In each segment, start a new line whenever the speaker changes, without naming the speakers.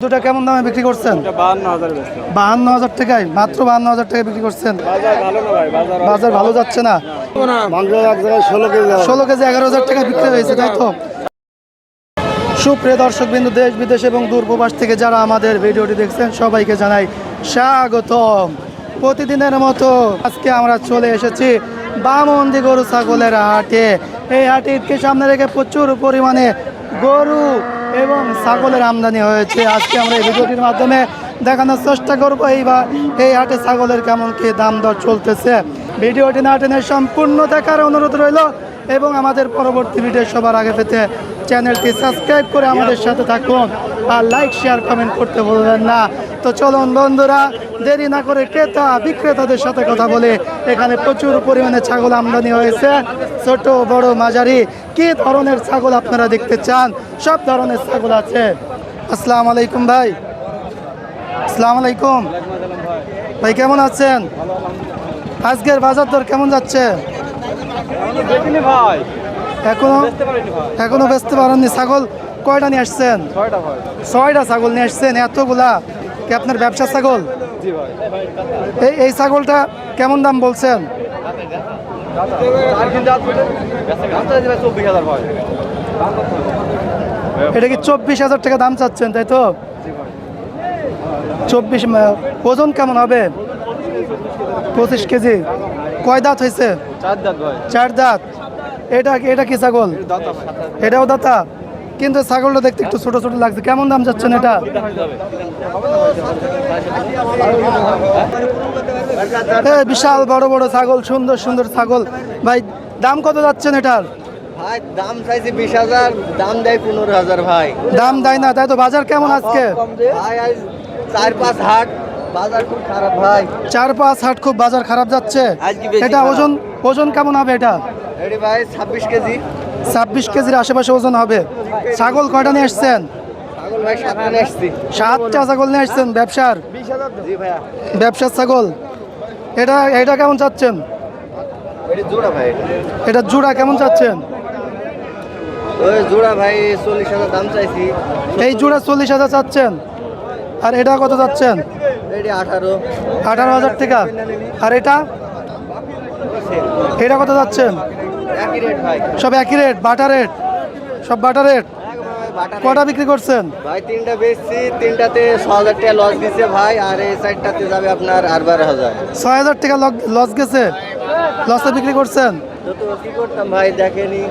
দুটা কেমন দামে বিক্রি করছেন?
বাহান্ন হাজার
টাকায় মাত্র বাহান্ন হাজার টাকায় বিক্রি করছেন।
বাজার ভালো না ভাই? বাজার
বাজার ভালো যাচ্ছে না।
ষোলো কেজি
এগারো হাজার টাকায় বিক্রি হয়েছে তাই তো? সুপ্রিয় দর্শক বিন্দু দেশ বিদেশ এবং দূরপ্রবাস থেকে যারা আমাদের ভিডিওটি দেখছেন সবাইকে জানাই স্বাগতম। প্রতিদিনের মতো আজকে আমরা চলে এসেছি বামন্দি গরু ছাগলের হাটে। এই হাটিকে সামনে রেখে প্রচুর পরিমাণে গরু এবং ছাগলের আমদানি হয়েছে। আজকে আমরা এই ভিডিওটির মাধ্যমে দেখানোর চেষ্টা করব এইবার এই হাটে ছাগলের কেমন কি দাম দর চলতেছে। ভিডিওটি না টেনে সম্পূর্ণ দেখার অনুরোধ রইল এবং আমাদের পরবর্তী ভিডিও সবার আগে পেতে চ্যানেলটি সাবস্ক্রাইব করে আমাদের সাথে থাকুন। আর লাইক, শেয়ার, কমেন্ট করতে ভুলবেন না। তো চলুন বন্ধুরা দেরি না করে ক্রেতা বিক্রেতাদের সাথে কথা বলে এখানে প্রচুর পরিমাণে ছাগল আমদানি হয়েছে। ছোট বড় মাঝারি কি ধরনের ছাগল আপনারা দেখতে চান? সব ধরনের ছাগল আছে। আসসালামু আলাইকুম ভাই। আসসালাম আলাইকুম। ভাই কেমন আছেন? আজকের বাজার দর কেমন যাচ্ছে?
এখনও
এখনও
বেচতে
পারেননি। ছাগল কয়টা নিয়ে আসছেন?
ছয়টা
ছাগল নিয়ে আসছেন এতগুলা। কি আপনার ব্যবসা ছাগল? এই এই ছাগলটা কেমন দাম বলছেন? এটা কি চব্বিশ হাজার টাকা দাম চাচ্ছেন তাই তো? চব্বিশ ওজন কেমন হবে? পঁচিশ কেজি। কয় দাঁত হয়েছে?
চার দাঁত ভাই।
চার দাঁত। এটা এটা কি ছাগল? এটাও দাতা? কিন্তু ছাগলটা দেখতে একটু ছোট ছোট লাগছে। কেমন দাম যাচ্ছেন এটা? বিশাল বড় বড় ছাগল সুন্দর সুন্দর ছাগল। ভাই দাম কত যাচ্ছেন এটার?
ভাই দাম চাইছি বিশ হাজার দাম দেয় পনেরো হাজার ভাই।
দাম দেয় না তাই তো বাজার কেমন আজকে?
ভাই আজ চার পাঁচ হাট বাজার খুব খারাপ ভাই।
চার পাঁচ হাট খুব বাজার খারাপ যাচ্ছে। এটা ওজন ওজন কেমন হবে এটা
ভাই ছাব্বিশ কেজি।
ছাব্বিশ কেজির আশেপাশে ওজন হবে। ছাগল কয়টা নিয়ে আসছেন? সাতটা ছাগল নিয়ে আসছেন ব্যবসার? ব্যবসার ছাগল। এটা এটা কেমন চাচ্ছেন?
ভাই এটা।
জোড়া কেমন চাচ্ছেন? এই জোড়া চল্লিশ হাজার চাচ্ছেন। আর এটা কত চাচ্ছেন?
আঠারো।
হাজার টাকা। আর এটা? এটা কত যাচ্ছেন
ভাই
সব একই রেট বাটা রেট সব বাটা রেট কটা বিক্রি করছেন?
ভাই তিনটা বেচছি তিনটাতে ছ হাজার টাকা লস দিছে ভাই আর এই সাইডটাতে যাবে আপনার আর বারো হাজার।
ছয় হাজার টাকা লস গেছে? লসে বিক্রি করছেন?
কি করতাম ভাই দেখেনি।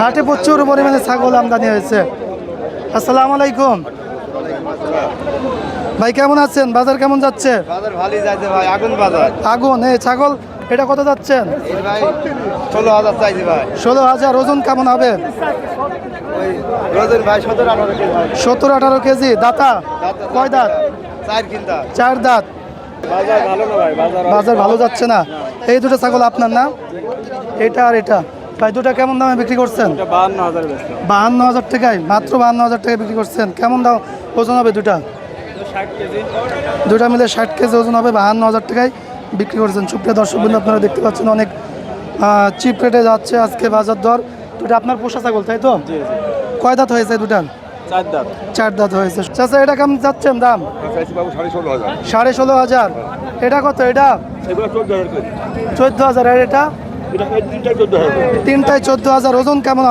হাটে প্রচুর পরিমাণে ছাগল আমদানি হয়েছে। আসসালামু আলাইকুম। ভাই কেমন আছেন? বাজার কেমন যাচ্ছে?
বাজার ভালোই যাচ্ছে ভাই আগুন বাজার।
আগুন এই ছাগল এটা কত যাচ্ছেন?
ষোলো হাজার চাইছি ভাই।
ষোলো হাজার ওজন কেমন হবে?
সতেরো আঠারো কেজি ভাই
সত্তর আঠারো কেজি দাতা? কয় দাঁত।
চার
দাঁত।
বাজার ভালো
যাচ্ছে না? এই দুটো ছাগল আপনার না? এটা আর এটা। ভাই দুটা কেমন দামে বিক্রি করছেন?
বাহান্ন হাজার
টাকায় মাত্র বাহান্ন হাজার টাকায় বিক্রি করছেন। কেমন দাম? ওজন হবে দুটা? দুটা মিলে ষাট কেজি ওজন হবে বাহান্ন হাজার টাকায়। বিক্রি করছেন। সুপ্রিয় দর্শক বন্ধু আপনারা দেখতে পাচ্ছেন অনেক চিপ রেটে যাচ্ছে আজকে বাজার দর। দুটা আপনার পোষা ছাগল তাই তো? কয় দাঁত হয়েছে দুটা
চার দাঁত।
হয়েছে। চাচা এটা কেমন যাচ্ছেন দাম?
সাড়ে ষোলো হাজার।
এটা কত এটা?
চোদ্দ হাজার
আর এটা? তিনটায় চোদ্দ হাজার ওজন কেমন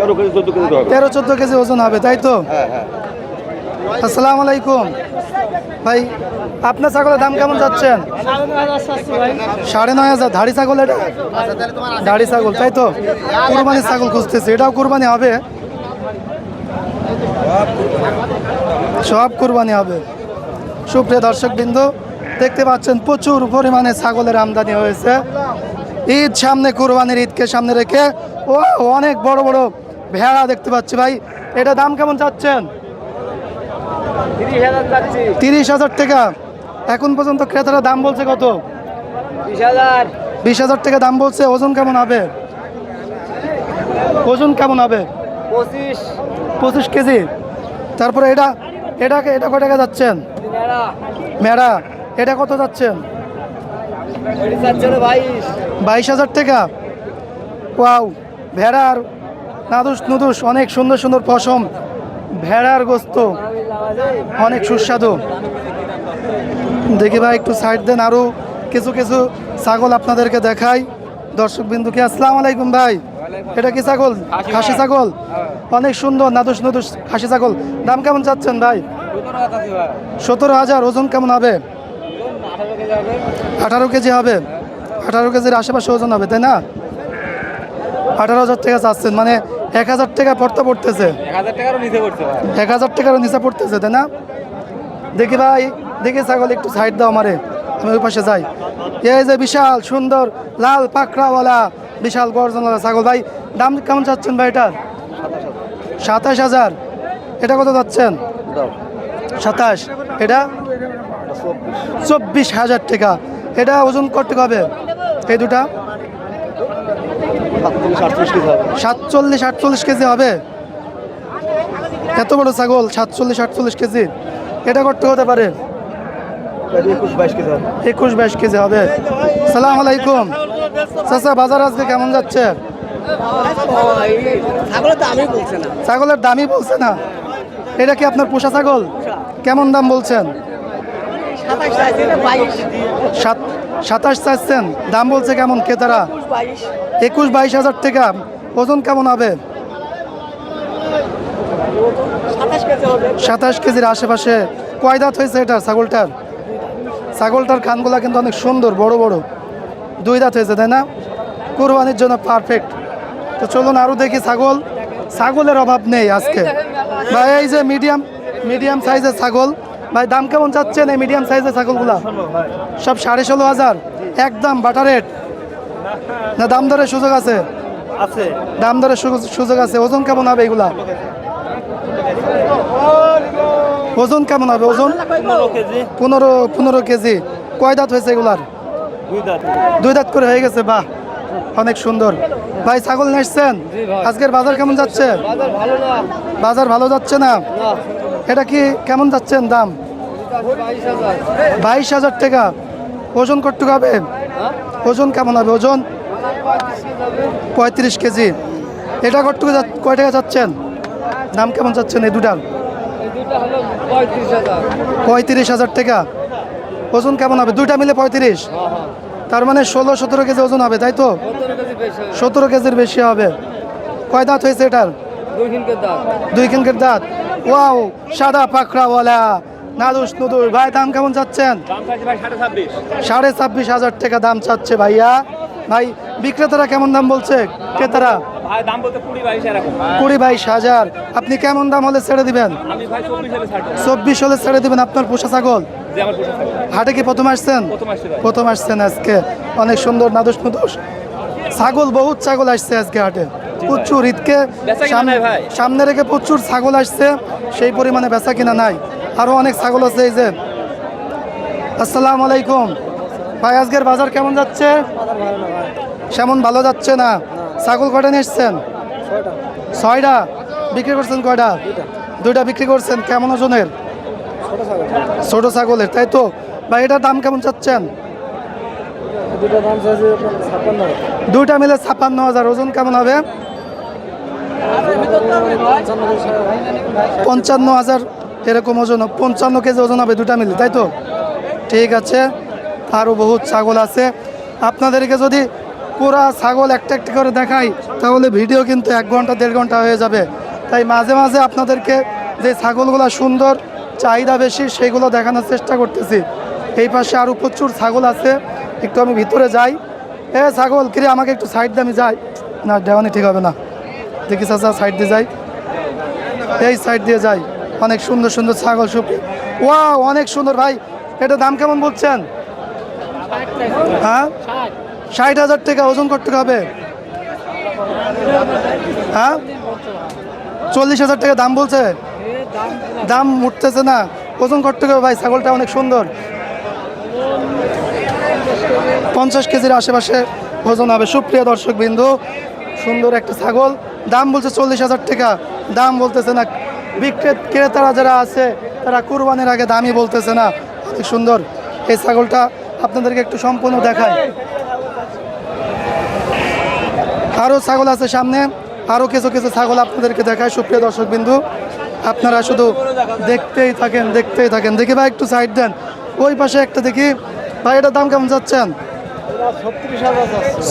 তেরো চোদ্দ কেজি হবে
তেরো চোদ্দ কেজি ওজন হবে তাই তো?
হ্যাঁ হ্যাঁ।
আসসালামু আলাইকুম। ভাই আপনার ছাগলের দাম কেমন যাচ্ছেন? সাড়ে নয় হাজার। ধাড়ি ছাগল এটা? ধাড়ি ছাগল, তাই তো? কুরবানির ছাগল খুঁজতেছে। এটাও কুরবানি হবে? সব কুরবানি হবে। সুপ্রিয় দর্শক বিন্দু দেখতে পাচ্ছেন প্রচুর পরিমাণে ছাগলের আমদানি হয়েছে। ঈদ সামনে, কুরবানির ঈদকে সামনে রেখে, ও, অনেক বড় বড় ভেড়া দেখতে পাচ্ছি ভাই। এটা দাম কেমন চাচ্ছেন
তিরিশ হাজার
টাকা। এখন পর্যন্ত ক্রেতারা দাম বলছে কত?
বিশ হাজার।
বিশ হাজার টাকা দাম বলছে ওজন কেমন হবে? ওজন কেমন হবে?
পঁচিশ।
পঁচিশ কেজি। তারপরে এটা এটাকে এটা কয় টাকা যাচ্ছেন? মেড়া। এটা কত যাচ্ছেন?
বাইশ।
বাইশ হাজার টাকা। ওয়াও ভেড়ার নাদুস নুদুস অনেক সুন্দর সুন্দর পশম ভেড়ার গোস্ত অনেক সুস্বাদু। দেখি ভাই একটু সাইড দেন আরও কিছু কিছু ছাগল আপনাদেরকে দেখাই। দর্শক বিন্দুকে আসসালামু আলাইকুম ভাই। এটা কি ছাগল? খাসি ছাগল? অনেক সুন্দর নাদুস নাদুস খাসি ছাগল। দাম কেমন চাচ্ছেন ভাই? সতেরো হাজার ওজন কেমন হবে? আঠারো কেজি হবে। আঠারো কেজির আশেপাশে ওজন হবে তাই না? আঠারো হাজার টাকা চাচ্ছেন মানে এক হাজার টাকা পড়তে পড়তেছে। এক হাজার টাকারও নিচে পড়তেছে তাই না? দেখি ভাই দেখি ছাগল একটু সাইড দাও আমারে। আমি ওই পাশে যাই। এই যে বিশাল, সুন্দর, লাল, পাকড়াওয়ালা, বিশাল গর্জনওয়ালা ছাগল। ভাই, দাম কেমন চাচ্ছেন ভাই এটার? সাতাশ হাজার। এটা কত যাচ্ছেন? সাতাশ। এটা? চব্বিশ হাজার টাকা। এটা ওজন করতে হবে? এই দুটা? সাতচল্লিশ, আটচল্লিশ কেজি হবে। এত বড় ছাগল, সাতচল্লিশ, আটচল্লিশ কেজি। এটা করতে হতে পারে?
একুশ বাইশ কেজি হবে।
সালাম আলাইকুম। চাচা বাজার আজকে কেমন যাচ্ছে?
ছাগলের
দামই বলছে না। এটা কি আপনার পোষা ছাগল? কেমন দাম বলছেন?
সাতাশ বাইশ।
সাত সাতাশ চাচ্ছেন দাম বলছে কেমন ক্রেতারা? একুশ বাইশ। হাজার টাকা। ওজন কেমন হবে।
সাতাশ
কেজির আশেপাশে। কয় দাঁত হয়েছে এটা ছাগলটার? ছাগলটার কানগুলা কিন্তু অনেক সুন্দর বড় বড়। দুই দাঁত হয়েছে তাই না? কোরবানির জন্য পারফেক্ট তো চলুন আরও দেখি ছাগল। ছাগলের অভাব নেই আজকে। ভাই এই যে মিডিয়াম মিডিয়াম সাইজের ছাগল। ভাই দাম কেমন চাচ্ছেন এই মিডিয়াম সাইজের ছাগলগুলা? সব সাড়ে ষোলো হাজার। একদম বাটার রেট না দাম দরের সুযোগ আছে? দাম দরের সুযোগ আছে। ওজন কেমন হবে এগুলা? ওজন কেমন হবে? ওজন?
পনেরো
পনেরো কেজি। কয় দাঁত হয়েছে এগুলার?
দুই দাঁত।
করে হয়ে গেছে বাহ। অনেক সুন্দর। ভাই ছাগল নিয়ে এসছেন? আজকের বাজার কেমন যাচ্ছে? বাজার ভালো যাচ্ছে না? এটা কি কেমন যাচ্ছেন দাম?
বাইশ হাজার।
টাকা। ওজন কটুক হবে? ওজন কেমন হবে? ওজন? পঁয়ত্রিশ কেজি এটা কটুকু কয় টাকা যাচ্ছেন? দাম কেমন যাচ্ছেন এই দুটার?
পঁয়ত্রিশ হাজার।
পঁয়ত্রিশ হাজার টাকা। ওজন কেমন হবে? দুইটা মিলে পঁয়ত্রিশ। তার মানে ষোলো সতেরো কেজি ওজন হবে তাই তো? সতেরো কেজির বেশি হবে। কয় দাঁত হয়েছে এটার?
দুই
কিনকের দাঁত। ওয়াও সাদা পাকড়াওয়ালা। নাদুস নুদুস। ভাই দাম কেমন চাচ্ছেন?
দাম চাইছে ভাই সাড়ে ছাব্বিশ
হাজার টাকা দাম চাচ্ছে ভাইয়া। ভাই বিক্রেতারা কেমন দাম বলছে? ক্রেতারা?
দাম বলতে কুড়ি বাইশ এরকম।
কুড়ি বাইশ হাজার। আপনি কেমন দাম হলে ছেড়ে দিবেন?
চব্বিশ হলে
ছেড়ে দিবেন আপনার পোষা ছাগল? হাটে কি প্রথম আসছেন?
প্রথম
আসছেন আজকে। অনেক সুন্দর নাদুস নুদুস। ছাগল বহুত ছাগল আসছে আজকে হাটে। প্রচুর ঈদকে? সামনে রেখে প্রচুর ছাগল আসছে। সেই পরিমাণে বেচা কিনা নাই। আরও অনেক ছাগল আছে এই যে। আসসালামু আলাইকুম। ভাই আজকের বাজার কেমন যাচ্ছে? সেমন ভালো যাচ্ছে না? ছাগল কটা নিয়ে এসছেন? ছয়টা। বিক্রি করছেন কয়টা? দুইটা। বিক্রি করছেন কেমন ওজনের? ছোট ছাগলের তাই তো? ভাই এটার দাম কেমন চাচ্ছেন? দুইটা মিলে ছাপ্পান্ন হাজার ওজন কেমন হবে? পঞ্চান্ন হাজার এরকম ওজন পঞ্চান্ন কেজি ওজন হবে দুটা মিলে তাই তো? ঠিক আছে আরও বহুত ছাগল আছে। আপনাদেরকে যদি পুরা ছাগল একটা একটা করে দেখাই, তাহলে ভিডিও কিন্তু এক ঘণ্টা, দেড় ঘণ্টা হয়ে যাবে। তাই মাঝে মাঝে আপনাদেরকে যে ছাগলগুলো সুন্দর, চাহিদা বেশি, সেগুলো দেখানোর চেষ্টা করতেছি। এই পাশে আরও প্রচুর ছাগল আছে, একটু আমি ভিতরে যাই। এ ছাগল, কিরে, আমাকে একটু সাইড দিয়ে আমি যাই। না, দেওয়ানি ঠিক হবে না। দেখি চাচা সাইড দিয়ে যাই। এই সাইড দিয়ে যাই। অনেক সুন্দর সুন্দর ছাগল সুপি। ওয়া অনেক সুন্দর, ভাই। এটা দাম কেমন বলছেন? হ্যাঁ? ষাট হাজার টাকা ওজন করতে হবে। হ্যাঁ? চল্লিশ হাজার টাকা দাম বলছে। দাম উঠতেছে না। ওজন করতে হবে ভাই, ছাগলটা অনেক সুন্দর। পঞ্চাশ কেজির আশেপাশে ওজন হবে। সুপ্রিয় দর্শক বিন্দু সুন্দর একটা ছাগল। দাম বলছে চল্লিশ হাজার টাকা। দাম বলতেছে না। বিক্রেত ক্রেতারা যারা আছে, তারা কুরবানির আগে দামই বলতেছে না। অনেক সুন্দর। এই ছাগলটা আপনাদেরকে একটু সম্পূর্ণ দেখায় আরও ছাগল আছে সামনে। আরও কিছু কিছু ছাগল আপনাদেরকে দেখায়। সুপ্রিয় দর্শক বিন্দু আপনারা শুধু দেখতেই থাকেন দেখতেই থাকেন। দেখি ভাই একটু সাইড দেন। ওই পাশে একটা দেখি। ভাই এটার দাম কেমন যাচ্ছেন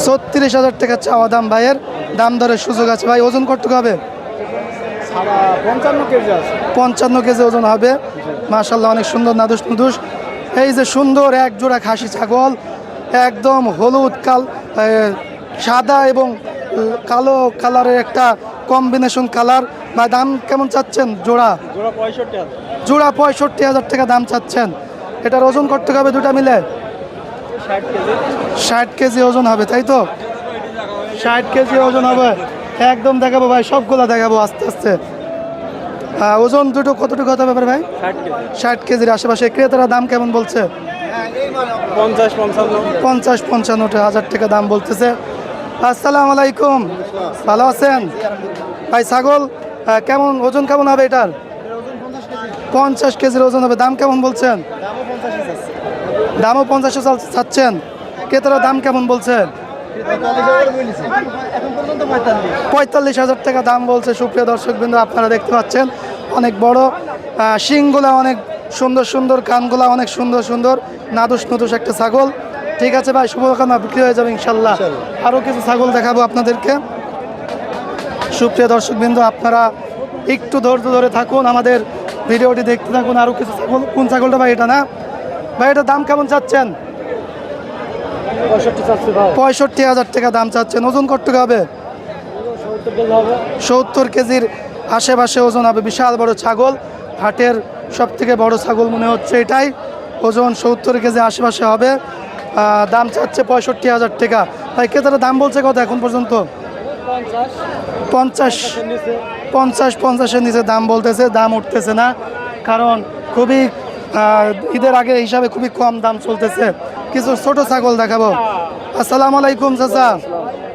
ছত্রিশ হাজার টাকা চাওয়া দাম ভাইয়ের। দাম দরের সুযোগ আছে। ভাই ওজন কতটুকু হবে?
পঞ্চান্ন কেজি
ওজন হবে। মাশাল্লাহ অনেক সুন্দর নাদুস নুদুস এই যে সুন্দর এক জোড়া খাসি ছাগল একদম হলুদ কাল সাদা এবং কালো কালারের একটা কম্বিনেশন কালার। বা দাম কেমন চাচ্ছেন জোড়া?
জোড়া পঁয়ষট্টি হাজার।
টাকা দাম চাচ্ছেন। এটার ওজন করতে হবে দুটা মিলে?
ষাট কেজি।
ওজন হবে তাই তো? ষাট কেজি ওজন হবে। একদম দেখাবো ভাই সবগুলো দেখাবো আস্তে আস্তে। ওজন দুটো কতটুকু হতে হবে ভাই?
ষাট
ষাট কেজির আশেপাশে ক্রেতারা দাম কেমন বলছে?
পঞ্চাশ পঞ্চান্ন।
পঞ্চাশ পঞ্চান্ন হাজার টাকা দাম বলতেছে। আসসালামু আলাইকুম। ভালো আছেন? ভাই, ছাগল কেমন, ওজন কেমন হবে এটার? পঞ্চাশ কেজির ওজন হবে। দাম কেমন বলছেন? দামও পঞ্চাশে চাচ্ছেন। ক্রেতারা দাম কেমন বলছেন? পঁয়তাল্লিশ হাজার টাকা দাম বলছে। সুপ্রিয় দর্শক বিন্দু আপনারা দেখতে পাচ্ছেন, অনেক বড় শিংগুলা অনেক সুন্দর সুন্দর, কানগুলা অনেক সুন্দর সুন্দর, নাদুস নুদুস একটা ছাগল। ঠিক আছে ভাই শুভকামনা বিক্রি হয়ে যাবে ইনশাল্লাহ। আরও কিছু ছাগল দেখাবো আপনাদেরকে। সুপ্রিয় দর্শক বিন্দু আপনারা একটু ধৈর্য ধরে থাকুন আমাদের ভিডিওটি দেখতে থাকুন। আরও কিছু ছাগল কোন ছাগলটা ভাই এটা না? ভাই এটার দাম কেমন চাচ্ছেন?
পঁয়ষট্টি
হাজার টাকা দাম চাচ্ছেন। ওজন কত হবে?
সত্তর
কেজির আশেপাশে ওজন হবে। বিশাল বড় ছাগল। হাটের সব থেকে বড় ছাগল মনে হচ্ছে এটাই। ওজন সত্তর কেজি আশেপাশে হবে। দাম চাচ্ছে পঁয়ষট্টি হাজার টাকা। ভাই, ক্রেতারা দাম বলছে কত এখন পর্যন্ত?
পঞ্চাশ।
পঞ্চাশ, পঞ্চাশের নিচে দাম বলতেছে, দাম উঠতেছে না। কারণ খুবই ঈদের আগে হিসাবে খুবই কম দাম চলতেছে। কিছু ছোট ছাগল দেখাবো। আসসালামু আলাইকুম, চাচা।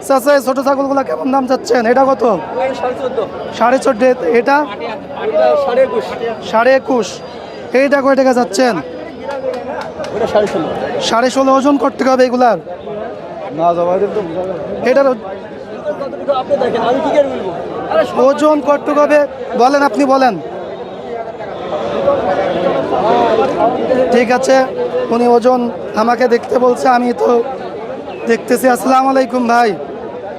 চাচা, এই ছোট ছাগলগুলো কেমন দাম চাচ্ছেন? এটা কত?
সাড়ে চোদ্দ।
এটা?
সাড়ে একুশ।
সাড়ে একুশ। এইটা কয় টাকা যাচ্ছেন
সাড়ে ষোলো।
ওজন করতে হবে এগুলার?
না
এটার ওজন করতে হবে। বলেন আপনি বলেন। ঠিক আছে উনি ওজন আমাকে দেখতে বলছে আমি তো দেখতেছি। আসসালামু আলাইকুম ভাই।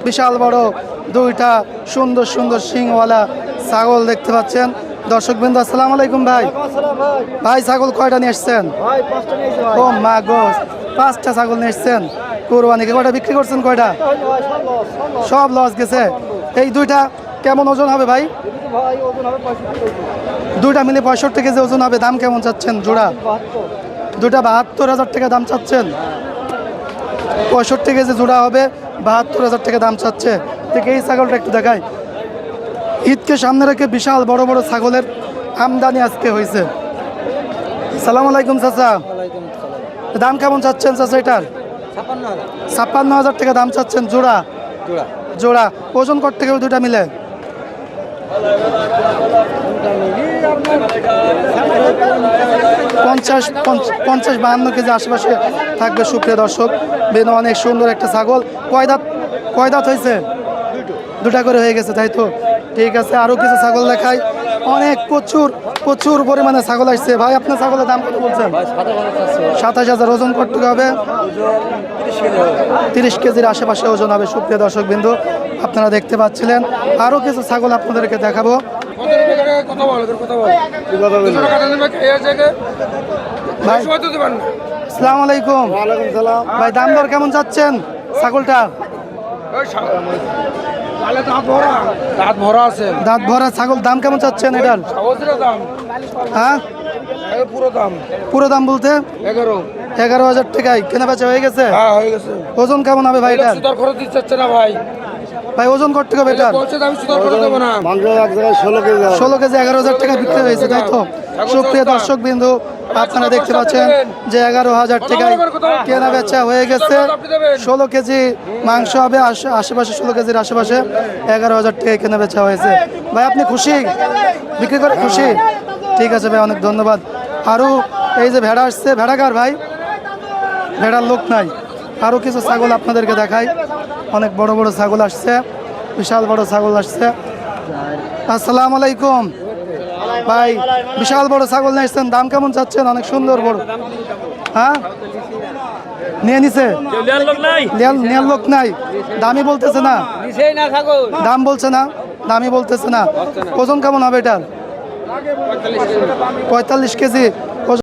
বিশাল বড় দুইটা সুন্দর সুন্দর সিংওয়ালা ছাগল দেখতে পাচ্ছেন। দর্শকবৃন্দ আসসালামু আলাইকুম ভাই।
ভাই।
ছাগল কয়টা নিয়ে এসছেন? ও মা গো পাঁচটা ছাগল নিয়ে এসছেন। কোরবানিকে কয়টা বিক্রি করছেন কয়টা?
সব লস
গেছে। এই দুইটা কেমন ওজন হবে ভাই? দুইটা মিলে পঁয়ষট্টি কেজি ওজন হবে। দাম কেমন চাচ্ছেন জোড়া? দুটা বাহাত্তর হাজার টাকা দাম চাচ্ছেন। পঁয়ষট্টি কেজি জোড়া হবে। বাহাত্তর হাজার টাকা দাম চাচ্ছে। ঠিক এই ছাগলটা একটু দেখাই। ঈদকে সামনে রেখে বিশাল বড় বড় ছাগলের আমদানি আজকে হয়েছে। সালাম আলাইকুম চাচা। দাম কেমন চাচ্ছেন চাচা এটার?
ছাপ্পান্ন হাজার।
টাকা দাম চাচ্ছেন জোড়া?
জোড়া।
ওজন করতে গেলে দুটা মিলে? পঞ্চাশ পঞ্চ- পঞ্চাশ বাহান্ন কেজি আশেপাশে থাকবে সুপ্রিয় দর্শক। বেন অনেক সুন্দর একটা ছাগল। কয় দাঁত কয় দাঁত হয়েছে? দুটা করে হয়ে গেছে তাই তো? ঠিক আছে আরও কিছু ছাগল দেখাই। অনেক প্রচুর প্রচুর পরিমাণে ছাগল আসছে। ভাই আপনার ছাগলের দাম কত বলছেন? সাতাশ হাজার ওজন করতে হবে? তিরিশ কেজির আশেপাশে ওজন হবে সুপ্রিয় দর্শক বিন্দু আপনারা দেখতে পাচ্ছিলেন। আরও কিছু ছাগল আপনাদেরকে দেখাবো। ভাই আসসালামু আলাইকুম
সালাম।
ভাই দাম দর কেমন যাচ্ছেন ছাগলটা
দাঁত ভরা। আছে।
দাঁত ভরা ছাগল দাম কেমন চাচ্ছেন এটার? হ্যাঁ?
পুরো দাম।
পুরো দাম বলতে?
এগারো।
এগারো হাজার টাকায়। কেনা বেচা হয়ে গেছে?
হ্যাঁ হয়ে গেছে।
ওজন কেমন হবে ভাই এটার?
সুতার খরচ দিচ্ছে না ভাই।
ভাই ওজন করতে হবে এটার?
বলছে আমি সুতার খরচ দেবো না।
মাংস এক জায়গায় ষোলো কেজি
ষোলো কেজি এগারো হাজার টাকা বিক্রি হয়েছে তাই তো? সুপ্রিয় দর্শক বিন্দু আপনারা দেখতে পাচ্ছেন যে এগারো হাজার টাকায় কেনা বেচা হয়ে গেছে। ষোলো কেজি মাংস হবে আশে- আশেপাশে ষোলো কেজির আশেপাশে এগারো হাজার টাকায় কেনা বেচা হয়েছে। ভাই আপনি খুশি? বিক্রি করে খুশি? ঠিক আছে ভাই অনেক ধন্যবাদ। আরও এই যে ভেড়া আসছে ভেড়াকার ভাই। ভেড়ার লোক নাই। আরও কিছু ছাগল আপনাদেরকে দেখাই। অনেক বড় বড় ছাগল আসছে বিশাল বড় ছাগল আসছে। আসসালামু আলাইকুম। ভাই বিশাল বড় ছাগল নিয়ে এসছেন দাম কেমন চাচ্ছেন? অনেক সুন্দর বড়। হ্যাঁ? নিয়ে নিছে? নেয়ার- নেয়ার লোক নাই। দামি বলতেছে না। দাম বলছে না দামি বলতেছে না। ওজন কেমন হবে এটার? পঁয়তাল্লিশ কেজি।